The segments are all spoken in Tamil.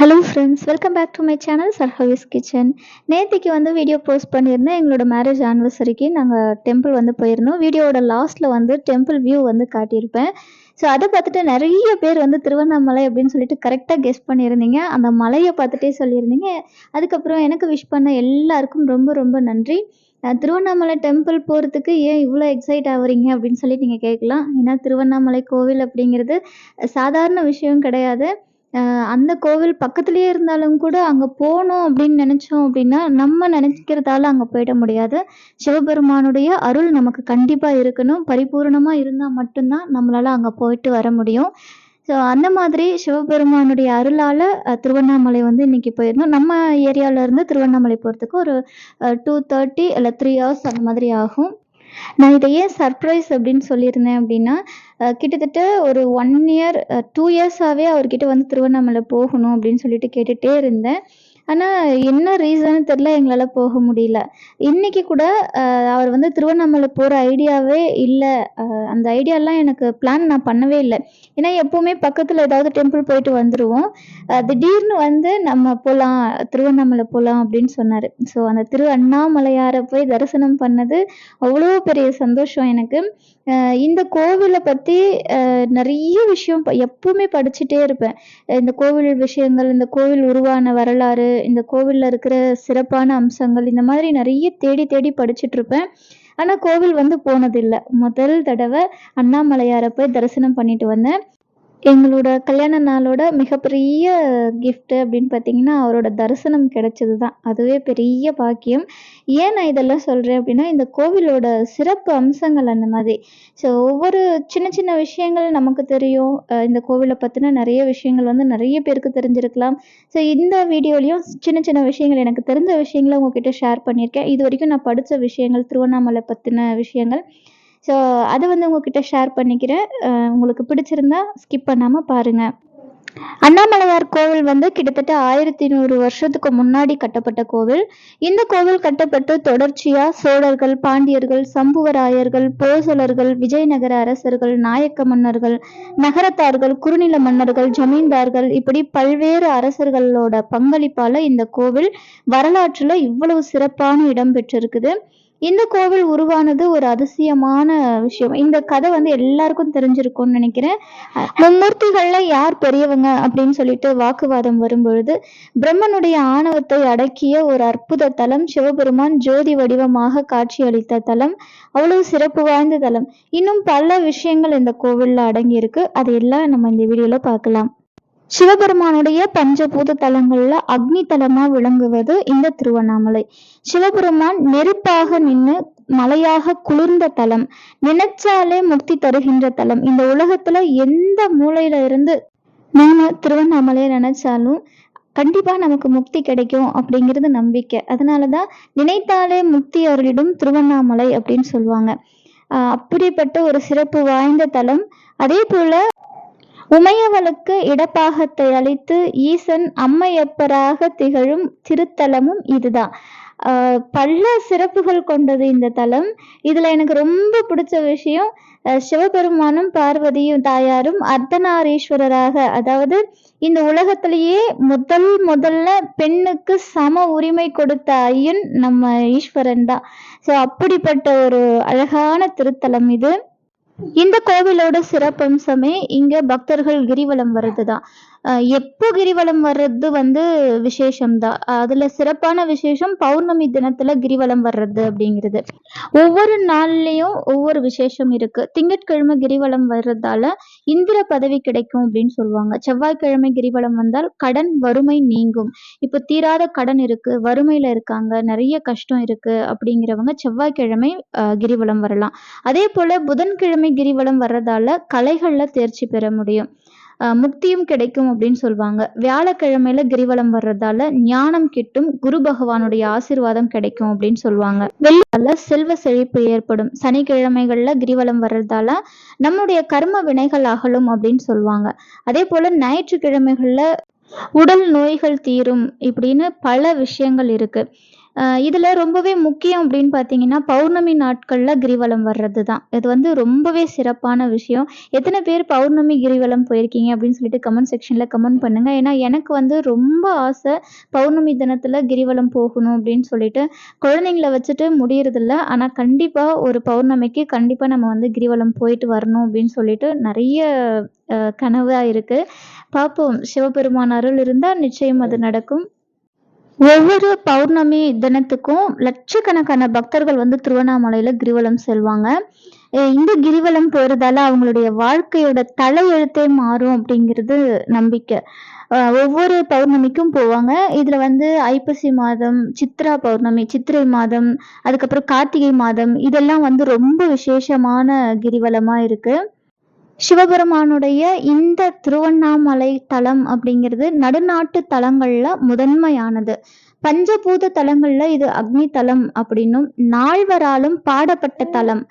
Hello friends welcome back to my channel சர்ஹவிஸ் kitchen நேற்றுக்கு வந்து வீடியோ போஸ்ட் பண்ணியிருந்தேன். எங்களோட மேரேஜ் ஆனிவர்சரிக்கு நாங்கள் டெம்பிள் வந்து போயிருந்தோம். வீடியோவோட லாஸ்ட்டில் வந்து டெம்பிள் வியூ வந்து காட்டியிருப்பேன். ஸோ அதை பார்த்துட்டு நிறைய பேர் வந்து திருவண்ணாமலை அப்படின்னு சொல்லிட்டு கரெக்டாக கெஸ் பண்ணியிருந்தீங்க. அந்த மலையை பார்த்துட்டே சொல்லியிருந்தீங்க. அதுக்கப்புறம் எனக்கு விஷ் பண்ண எல்லாருக்கும் ரொம்ப ரொம்ப நன்றி. திருவண்ணாமலை டெம்பிள் போகிறதுக்கு ஏன் இவ்வளோ எக்ஸைட் ஆகுறீங்க அப்படின்னு சொல்லி நீங்கள் கேட்கலாம். ஏன்னா திருவண்ணாமலை கோவில் அப்படிங்கிறது சாதாரண விஷயம் கிடையாது. அந்த கோவில் பக்கத்துலேயே இருந்தாலும் கூட அங்கே போகணும் அப்படின்னு நினச்சோம் அப்படின்னா நம்ம நினைக்கிறதால அங்கே போயிட முடியாது. சிவபெருமானுடைய அருள் நமக்கு கண்டிப்பாக இருக்கணும். பரிபூரணமாக இருந்தால் மட்டும்தான் நம்மளால் அங்கே போயிட்டு வர முடியும். ஸோ அந்த மாதிரி சிவபெருமானுடைய அருளால் திருவண்ணாமலை வந்து இன்னைக்கு போயிருந்தோம். நம்ம ஏரியாவிலேருந்து இருந்து திருவண்ணாமலை போகிறதுக்கு ஒரு டூ தேர்ட்டி இல்லை த்ரீ ஹவர்ஸ் அந்த மாதிரி ஆகும். நான் இதை ஏன் சர்ப்ரைஸ் அப்படின்னு சொல்லியிருந்தேன் அப்படின்னா கிட்டத்தட்ட ஒரு ஒன் இயர் டூ இயர்ஸாகவே அவர்கிட்ட வந்து திருவண்ணாமலை போகணும் அப்படின்னு சொல்லிட்டு கேட்டுகிட்டே இருந்தேன். ஆனால் என்ன ரீசன் தெரியல எங்களால் போக முடியல. இன்னைக்கு கூட அவர் வந்து திருவண்ணாமலை போகிற ஐடியாவே இல்லை. அந்த ஐடியாலாம் எனக்கு பிளான் நான் பண்ணவே இல்லை. ஏன்னா எப்போவுமே பக்கத்தில் ஏதாவது டெம்பிள் போயிட்டு வந்துடுவோம் திடீர்னு வந்து நம்ம போகலாம் திருவண்ணாமலை போகலாம் அப்படின்னு சொன்னார். ஸோ அந்த திரு அண்ணாமலையாரை போய் தரிசனம் பண்ணது அவ்வளோ பெரிய சந்தோஷம் எனக்கு. இந்த கோவிலை பற்றி நிறைய விஷயம் ப- எப்பவுமே படிச்சுட்டே இருப்பேன். இந்த கோவில் விஷயங்கள் இந்த கோவில் உருவான வரலாறு இந்த கோவிலில் இருக்கிற சிறப்பான அம்சங்கள் இந்த மாதிரி நிறைய தேடி தேடி படிச்சுட்டு இருப்பேன் ஆனால் கோவில் வந்து போனதில்லை. முதல் தடவை அண்ணாமலையாரை போய் தரிசனம் பண்ணிட்டு வந்தேன். எங்களோட கல்யாண நாளோட மிகப்பெரிய கிஃப்ட்டு அப்படின்னு பார்த்தீங்கன்னா அவரோட தரிசனம் கிடைச்சது தான் அதுவே பெரிய பாக்கியம். ஏன் நான் இதெல்லாம் சொல்கிறேன் அப்படின்னா இந்த கோவிலோட சிறப்பு அம்சங்கள் அந்த மாதிரி. ஸோ ஒவ்வொரு சின்ன சின்ன விஷயங்கள் நமக்கு தெரியும். இந்த கோவிலை பற்றின நிறைய விஷயங்கள் வந்து நிறைய பேருக்கு தெரிஞ்சிருக்கலாம். ஸோ இந்த வீடியோலையும் சின்ன சின்ன விஷயங்கள் எனக்கு தெரிஞ்ச விஷயங்களை உங்ககிட்ட ஷேர் பண்ணியிருக்கேன். இது வரைக்கும் நான் படித்த விஷயங்கள் திருவண்ணாமலை பற்றின விஷயங்கள் ஸோ அதை வந்து உங்ககிட்ட ஷேர் பண்ணிக்கிறேன். உங்களுக்கு பிடிச்சிருந்தா ஸ்கிப் பண்ணாமல் பாருங்கள் அண்ணாமலையார் கோவில் வந்து கிட்டத்தட்ட ஆயிரத்தி நூறு வருஷத்துக்கு முன்னாடி கட்டப்பட்ட கோவில். இந்த கோவில் கட்டப்பட்டு தொடர்ச்சியா சோழர்கள் பாண்டியர்கள் சம்புவராயர்கள் போசலர்கள் விஜயநகர அரசர்கள் நாயக்க மன்னர்கள் நகரத்தார்கள் குறுநில மன்னர்கள் ஜமீன்தார்கள் இப்படி பல்வேறு அரசர்களோட பங்களிப்பால இந்த கோவில் வரலாற்றுல இவ்வளவு சிறப்பான இடம் பெற்றிருக்குது. இந்த கோவில் உருவானது ஒரு அதிசயமான விஷயம். இந்த கதை வந்து எல்லாருக்கும் தெரிஞ்சிருக்கும்னு நினைக்கிறேன். மும்மூர்த்திகள்ல யார் பெரியவங்க அப்படின்னு சொல்லிட்டு வாக்குவாதம் வரும்பொழுது பிரம்மனுடைய ஆணவத்தை அடக்கிய ஒரு அற்புத தலம் சிவபெருமான் ஜோதி வடிவமாக காட்சியளித்த தலம் அவ்வளவு சிறப்பு வாய்ந்த தலம். இன்னும் பல விஷயங்கள் இந்த கோவில்ல அடங்கி இருக்கு அதையெல்லாம் நம்ம இந்த வீடியோல பார்க்கலாம். சிவபெருமானுடைய பஞ்சபூத தலங்கள்ல அக்னி தலமா விளங்குவது இந்த திருவண்ணாமலை. சிவபெருமான் நெருப்பாக நின்று மலையாக குளிர்ந்த தலம் நினைச்சாலே முக்தி தருகின்ற தலம். இந்த உலகத்துல எந்த மூலையில இருந்து நாம திருவண்ணாமலையை நினைச்சாலும் கண்டிப்பா நமக்கு முக்தி கிடைக்கும் அப்படிங்கிறது நம்பிக்கை. அதனாலதான் நினைத்தாலே முக்தி அருளிடும் திருவண்ணாமலை அப்படின்னு சொல்லுவாங்க. ஆஹ் அப்படிப்பட்ட ஒரு சிறப்பு வாய்ந்த தலம். அதே போல உமையவளுக்கு இடப்பாகத்தை அளித்து ஈசன் அம்மையப்பராக திகழும் திருத்தலமும் இதுதான். பல சிறப்புகள் கொண்டது இந்த தலம். இதுல எனக்கு ரொம்ப பிடிச்ச விஷயம் சிவபெருமானும் பார்வதியும் தாயாரும் அர்த்தநாரீஸ்வரராக அதாவது இந்த உலகத்திலேயே முதல் முதல்ல பெண்ணுக்கு சம உரிமை கொடுத்த ஐயன் நம்ம ஈஸ்வரன் தான். ஸோ அப்படிப்பட்ட ஒரு அழகான திருத்தலம் இது. இந்த கோவிலோட சிறப்பம்சமே இங்க பக்தர்கள் கிரிவலம் வர்றது தான் எப்போ கிரிவலம் வர்றது வந்து விசேஷம்தான் அதுல சிறப்பான விசேஷம் பௌர்ணமி தினத்துல கிரிவலம் வர்றது அப்படிங்கிறது. ஒவ்வொரு நாள்லயும் ஒவ்வொரு விசேஷம் இருக்கு. திங்கட்கிழமை கிரிவலம் வர்றதால இந்திர பதவி கிடைக்கும் அப்படின்னு சொல்லுவாங்க. செவ்வாய்க்கிழமை கிரிவலம் வந்தால் கடன் வறுமை நீங்கும். இப்போ தீராத கடன் இருக்கு வறுமையில இருக்காங்க நிறைய கஷ்டம் இருக்கு அப்படிங்கிறவங்க செவ்வாய்க்கிழமை கிரிவலம் வரலாம். அதே போல புதன்கிழமை கிரிவலம் வர்றதால கலைகள்ல தேர்ச்சி பெற முடியும். முக்தியும் கிடைக்கும் அப்படின்னு சொல்லுவாங்க வியாழக்கிழமையில கிரிவலம் வர்றதால ஞானம் கிட்டும் குரு பகவானுடைய ஆசீர்வாதம் கிடைக்கும் அப்படின்னு சொல்லுவாங்க வெள்ளியால செல்வ செழிப்பு ஏற்படும். சனிக்கிழமைகள்ல கிரிவலம் வர்றதால நம்முடைய கர்ம வினைகள் அகலும் அப்படின்னு சொல்லுவாங்க அதே போல ஞாயிற்றுக்கிழமைகள்ல உடல் நோய்கள் தீரும் இப்படின்னு பல விஷயங்கள் இருக்கு. இதில் ரொம்பவே முக்கியம் அப்படின்னு பார்த்தீங்கன்னா பௌர்ணமி நாட்களில் கிரிவலம் வர்றது தான் இது வந்து ரொம்பவே சிறப்பான விஷயம். எத்தனை பேர் பௌர்ணமி கிரிவலம் போயிருக்கீங்க அப்படின்னு சொல்லிட்டு கமெண்ட் செக்ஷனில் கமெண்ட் பண்ணுங்கள் ஏன்னா எனக்கு வந்து ரொம்ப ஆசை பௌர்ணமி தினத்தில் கிரிவலம் போகணும் அப்படின்னு சொல்லிட்டு. குழந்தைங்கள வச்சுட்டு முடியறதில்ல. ஆனால் கண்டிப்பாக ஒரு பௌர்ணமிக்கு கண்டிப்பாக நம்ம வந்து கிரிவலம் போயிட்டு வரணும் அப்படின்னு சொல்லிட்டு நிறைய கனவாக இருக்குது பார்ப்போம். சிவபெருமான் அருள் இருந்தால் நிச்சயம் அது நடக்கும். ஒவ்வொரு பௌர்ணமி தினத்துக்கும் லட்சக்கணக்கான பக்தர்கள் வந்து திருவண்ணாமலையில் கிரிவலம் செல்வாங்க. இந்த கிரிவலம் போகிறதால அவங்களுடைய வாழ்க்கையோட தலையெழுத்தே மாறும் அப்படிங்கிறது நம்பிக்கை. ஒவ்வொரு பௌர்ணமிக்கும் போவாங்க. இதில் வந்து ஐப்பசி மாதம் சித்ரா பௌர்ணமி சித்திரை மாதம் அதுக்கப்புறம் கார்த்திகை மாதம் இதெல்லாம் வந்து ரொம்ப விசேஷமான கிரிவலமாக இருக்குது சிவபெருமானுடைய இந்த திருவண்ணாமலை தலம் அப்படிங்கிறது நடுநாட்டு தலங்களில் முதன்மையானது. பஞ்சபூத தலங்கள்ல இது அக்னி தலம் அப்படின்னும் நால்வராலும் பாடப்பட்ட தலம்.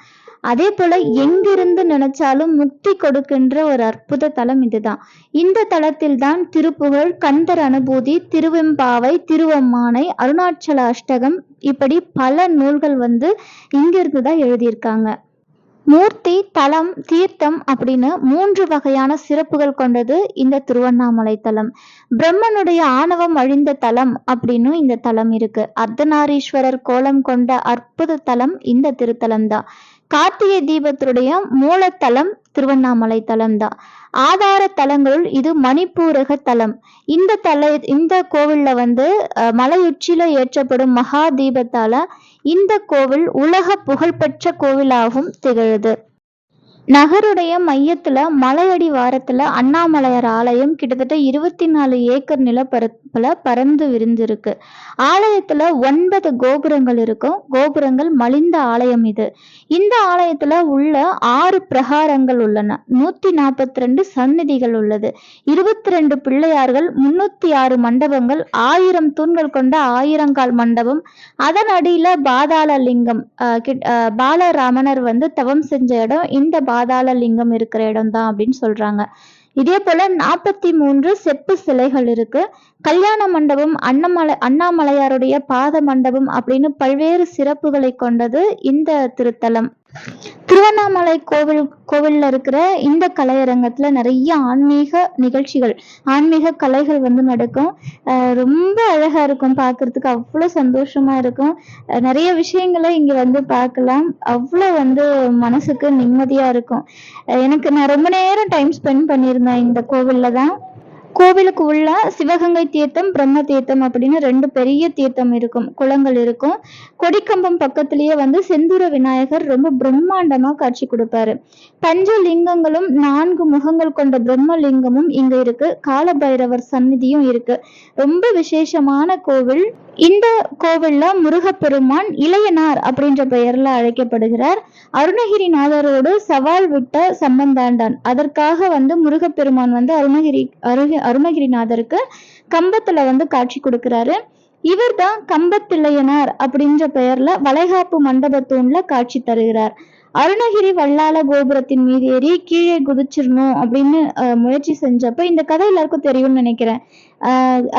அதே போல எங்கிருந்து நினைச்சாலும் முக்தி கொடுக்கின்ற ஒரு அற்புத தலம் இதுதான். இந்த தலத்தில் தான் திருப்புகழ் கந்தர் அனுபூதி திருவெம்பாவை திருவம்மானை அருணாச்சல அஷ்டகம் இப்படி பல நூல்கள் வந்து இங்கிருந்து தான் எழுதியிருக்காங்க. மூர்த்தி தலம் தீர்த்தம் அப்படின்னு மூன்று வகையான சிறப்புகள் கொண்டது இந்த திருவண்ணாமலை தலம். பிரம்மனுடைய ஆணவம் அழிந்த தலம் அப்படின்னு இந்த தலம் இருக்கு. அர்த்தநாரீஸ்வரர் கோலம் கொண்ட அற்புத தலம் இந்த திருத்தலம் தான் கார்த்திகை தீபத்துடைய மூலத்தலம் திருவண்ணாமலை தலம் தான் ஆதார தலங்களுள் இது மணிப்பூரக தலம். இந்த தல இந்த கோவில்ல வந்து மலையுச்சியில ஏற்றப்படும் மகா தீபத்தால இந்த கோவில் உலக புகழ்பெற்ற கோவிலாகவும் திகழுது. நகருடைய மையத்துல மலையடி வாரத்துல அண்ணாமலையார் ஆலயம் கிட்டத்தட்ட இருபத்தி நாலு ஏக்கர் போல பறந்து விரிந்திருக்கு. ஆலயத்துல ஒன்பது கோபுரங்கள் இருக்கும். கோபுரங்கள் மலிந்த ஆலயம் இது. இந்த ஆலயத்துல உள்ள ஆறு பிரகாரங்கள் உள்ளன. நூத்தி நாற்பத்தி ரெண்டு சந்நிதிகள் உள்ளது. இருபத்தி ரெண்டு பிள்ளையார்கள் முன்னூத்தி ஆறு மண்டபங்கள் ஆயிரம் தூண்கள் கொண்ட ஆயிரங்கால் மண்டபம். அதன் அடியில பாதாள லிங்கம் ஆஹ் ஆஹ் பாலராமனர் வந்து தவம் செஞ்ச இடம். இந்த பாதாள லிங்கம் இருக்கிற இடம் தான் அப்படின்னு சொல்றாங்க. இதே போல நாற்பத்தி மூன்று செப்பு சிலைகள் இருக்கு. கல்யாண மண்டபம் அண்ணமலை அண்ணாமலையாருடைய பாத மண்டபம் அப்படின்னு பல்வேறு சிறப்புகளை கொண்டது இந்த திருத்தலம். திருவண்ணாமலை கோவில் கோவிலில் இருக்கிற இந்த கலையரங்கத்தில் நிறைய ஆன்மீக நிகழ்ச்சிகள் ஆன்மீக கலைகள் வந்து நடக்கும். ரொம்ப அழகாக இருக்கும் பார்க்குறதுக்கு அவ்வளோ சந்தோஷமாக இருக்கும். நிறைய விஷயங்களை இங்கே வந்து பார்க்கலாம் அவ்வளோ வந்து மனசுக்கு நிம்மதியாக இருக்கும். எனக்கு நான் ரொம்ப நேரம் டைம் ஸ்பெண்ட் பண்ணியிருந்தேன் இந்த கோவிலில் தான். கோவிலுக்கு உள்ள சிவகங்கை தீர்த்தம் பிரம்ம தீர்த்தம் அப்படின்னு ரெண்டு பெரிய தீர்த்தம் இருக்கும் குளங்கள் இருக்கும். கொடிக்கம்பம் பக்கத்திலேயே வந்து செந்தூர விநாயகர் ரொம்ப பிரம்மாண்டமாக காட்சி கொடுப்பாரு. பஞ்ச லிங்கங்களும் நான்கு முகங்கள் கொண்ட பிரம்மலிங்கமும் இங்க இருக்கு. காலபைரவர் சந்நிதியும் இருக்கு. ரொம்ப விசேஷமான கோவில். இந்த கோவில்ல முருகப்பெருமான் இளையனார் அப்படின்ற பெயர்ல அழைக்கப்படுகிறார். அருணகிரிநாதரோடு சவால் விட்ட சம்பந்தாண்டான். அதற்காக வந்து முருகப்பெருமான் வந்து அருணகிரி அருகே அருணகிரிநாதருக்கு கம்பத்துல வந்து காட்சி கொடுக்கிறாரு. இவர்தான் கம்பத்தில்லையனார் அப்படின்ற பெயர்ல வளைகாப்பு மண்டபத்தூண்ல காட்சி தருகிறார். அருணகிரி வல்லால கோபுரத்தின் மீது ஏறி கீழே குதிச்சிடணும் அப்படின்னு முயற்சி செஞ்சப்ப இந்த கதை எல்லாருக்கும் தெரியும்னு நினைக்கிறேன்.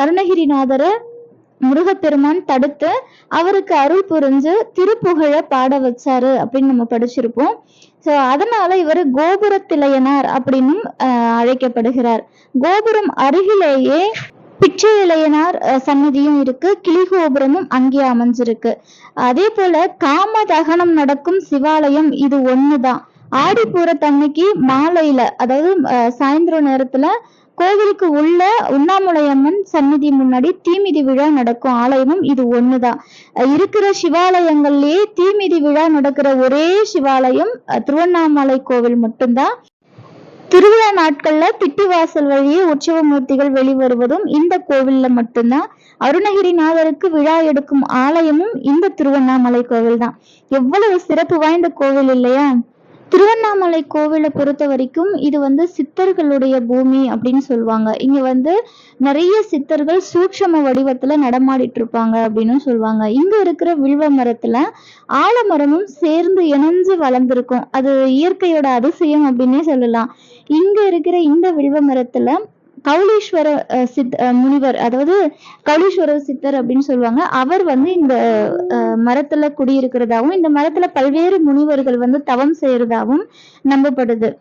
அருணகிரிநாதரை முருகப்பெருமான் தடுத்து அவருக்கு அருள் புரிஞ்சு திருப்புகழ பாட வச்சாரு அப்படின்னு நம்ம படிச்சிருப்போம். ஸோ அதனால இவர் கோபுரத்திலையனார் அப்படின்னும் அழைக்கப்படுகிறார். கோபுரம் அருகிலேயே பிச்சை இளையனார் அஹ், சன்னதியும் இருக்கு. கிளிகோபுரமும் அங்கே அமைஞ்சிருக்கு. அதே போல காம தகனம் நடக்கும் சிவாலயம் இது ஒண்ணுதான். ஆடிப்பூரத்தன்னைக்கு மாலையில அதாவது அஹ், சாயந்தரம் நேரத்துல கோவிலுக்கு உள்ள உண்ணாமுலையம்மன் சந்நிதி முன்னாடி தீமிதி விழா நடக்கும் ஆலயமும் இது ஒண்ணுதான். இருக்கிற சிவாலயங்கள்லயே தீமிதி விழா நடக்கிற ஒரே சிவாலயம் திருவண்ணாமலை கோவில் மட்டும்தான். திருவிழா நாட்கள்ல பிட்டிவாசல் வழியே உற்சவ மூர்த்திகள் வெளிவருவதும் இந்த கோவில்ல மட்டும்தான். அருணகிரிநாதருக்கு விழா எடுக்கும் ஆலயமும் இந்த திருவண்ணாமலை கோவில் தான் எவ்வளவு சிறப்பு வாய்ந்த கோவில் இல்லையா? திருவண்ணாமலை கோவிலை பொறுத்த வரைக்கும் இது வந்து சித்தர்களுடைய பூமி அப்படின்னு சொல்லுவாங்க. இங்க வந்து நிறைய சித்தர்கள் சூட்சம வடிவத்துல நடமாடிட்டு இருப்பாங்க அப்படின்னு சொல்லுவாங்க. இங்க இருக்கிற வில்வ மரத்துல ஆலமரமும் சேர்ந்து இணைஞ்சு வளர்ந்துருக்கும். அது இயற்கையோட அதிசயம் அப்படின்னே சொல்லலாம். இங்க இருக்கிற இந்த வில்வ மரத்துல கௌலீஸ்வர அஹ், சித் அஹ், முனிவர் அதாவது கௌலீஸ்வர சித்தர் அப்படின்னு சொல்லுவாங்க. அவர் வந்து இந்த மரத்துல குடியிருக்கிறதாவும் இந்த மரத்துல பல்வேறு முனிவர்கள் வந்து தவம் செய்யறதாவும் நம்பப்படுது.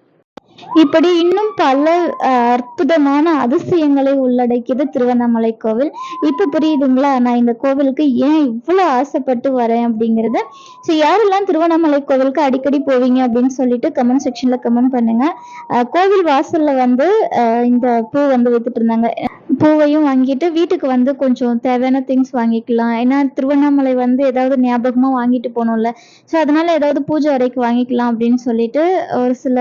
இப்படி இன்னும் பல அஹ், அற்புதமான அதிசயங்களை உள்ளடக்கியது திருவண்ணாமலை கோவில். இப்ப புரியுதுங்களா? நான் இந்த கோவிலுக்கு ஏன் இவ்வளவு ஆசைப்பட்டு வரேன் அப்படிங்கறத? ஸோ யாரெல்லாம் திருவண்ணாமலை கோவிலுக்கு அடிக்கடி போவீங்க அப்படின்னு சொல்லிட்டு கமெண்ட் செக்ஷன்ல கமெண்ட் பண்ணுங்க. கோவில் வாசல்ல வந்து இந்த பூ வந்து வித்துட்டு இருந்தாங்க. பூவையும் வாங்கிட்டு வீட்டுக்கு வந்து கொஞ்சம் தேவையான திங்ஸ் வாங்கிக்கலாம். ஏன்னா திருவண்ணாமலை வந்து ஏதாவது ஞாபகமா வாங்கிட்டு போகணும்ல. ஸோ அதனால ஏதாவது பூஜை அறைக்கு வாங்கிக்கலாம் அப்படின்னு சொல்லிட்டு ஒரு சில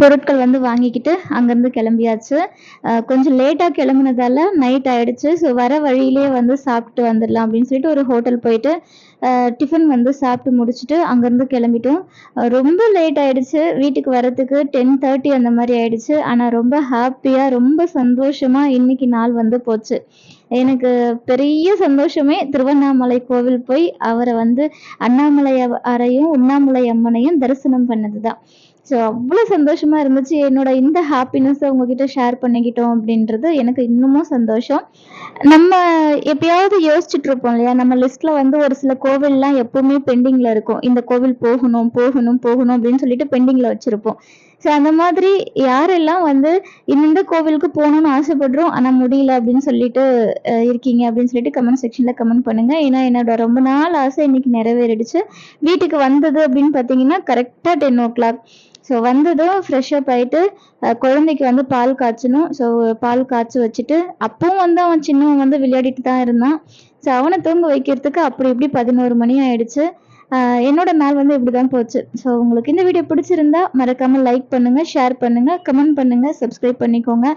பொருட்கள் வந்து வாங்கிக்கிட்டு அங்கேருந்து கிளம்பியாச்சு. கொஞ்சம் லேட்டாக கிளம்புனதால நைட் ஆயிடுச்சு. ஸோ வர வழியிலே வந்து சாப்பிட்டு வந்துடலாம் அப்படின்னு சொல்லிட்டு ஒரு ஹோட்டல் போயிட்டு டிஃபன் வந்து சாப்பிட்டு முடிச்சுட்டு அங்கேருந்து கிளம்பிட்டோம். ரொம்ப லேட் ஆயிடுச்சு. வீட்டுக்கு வரத்துக்கு டென் தேர்ட்டி அந்த மாதிரி ஆயிடுச்சு. ஆனால் ரொம்ப ஹாப்பியாக ரொம்ப சந்தோஷமாக இன்னைக்கு நாள் வந்து போச்சு. எனக்கு பெரிய சந்தோஷமே திருவண்ணாமலை கோவில் போய் அவரை வந்து அண்ணாமலை அறையும் உண்ணாமலை அம்மனையும் தரிசனம் பண்ணது தான் ஸோ அவ்வளோ சந்தோஷமா இருந்துச்சு. என்னோட இந்த ஹாப்பினஸை உங்ககிட்ட ஷேர் பண்ணிக்கிட்டோம் அப்படின்றது எனக்கு இன்னமும் சந்தோஷம். நம்ம எப்பயாவது யோசிச்சுட்டு இருப்போம் இல்லையா? நம்ம லிஸ்ட்ல வந்து ஒரு சில கோவில்லாம் எப்பவுமே பெண்டிங்ல இருக்கும். இந்த கோவில் போகணும் போகணும் போகணும் அப்படின்னு சொல்லிட்டு பெண்டிங்கில் வச்சிருப்போம். ஸோ அந்த மாதிரி யாரெல்லாம் வந்து இந்த கோவிலுக்கு போகணும்னு ஆசைப்படுறோம் ஆனால் முடியல அப்படின்னு சொல்லிட்டு இருக்கீங்க அப்படின்னு சொல்லிட்டு கமெண்ட் செக்ஷன்ல கமெண்ட் பண்ணுங்க. ஏன்னா என்னோட ரொம்ப நாள் ஆசை இன்னைக்கு நிறைவேறிடுச்சு. வீட்டுக்கு வந்தது அப்படின்னு பார்த்தீங்கன்னா கரெக்டாக டென் ஓ கிளாக் ஸோ வந்ததும் ஃப்ரெஷ் அப் குழந்தைக்கு வந்து பால் காய்ச்சணும். ஸோ பால் காய்ச்சி வச்சுட்டு அப்பவும் வந்து அவன் சின்னவன் வந்து விளையாடிட்டு தான் இருந்தான். ஸோ அவனை தூங்க வைக்கிறதுக்கு அப்படி இப்படி பதினோரு மணி ஆயிடுச்சு. என்னோட நாள் வந்து இப்படி தான் போச்சு. ஸோ உங்களுக்கு இந்த வீடியோ பிடிச்சிருந்தா மறக்காமல் லைக் பண்ணுங்கள் ஷேர் பண்ணுங்கள் கமெண்ட் பண்ணுங்கள் சப்ஸ்கிரைப் பண்ணிக்கோங்க.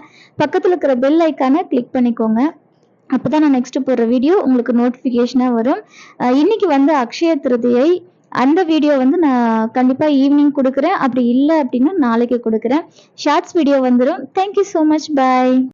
பக்கத்தில் இருக்கிற பெல் ஐக்கானை கிளிக் பண்ணிக்கோங்க. அப்போ தான் நான் நெக்ஸ்ட் போடுற வீடியோ உங்களுக்கு நோட்டிஃபிகேஷனாக வரும். இன்றைக்கி இன்னைக்கு வந்து அக்ஷய திருதியை அந்த வீடியோ வந்து நான் கண்டிப்பாக ஈவினிங் கொடுக்குறேன். அப்படி இல்லை அப்படின்னா நாளைக்கு கொடுக்குறேன். ஷார்ட்ஸ் வீடியோ வந்துடும் thank you so much bye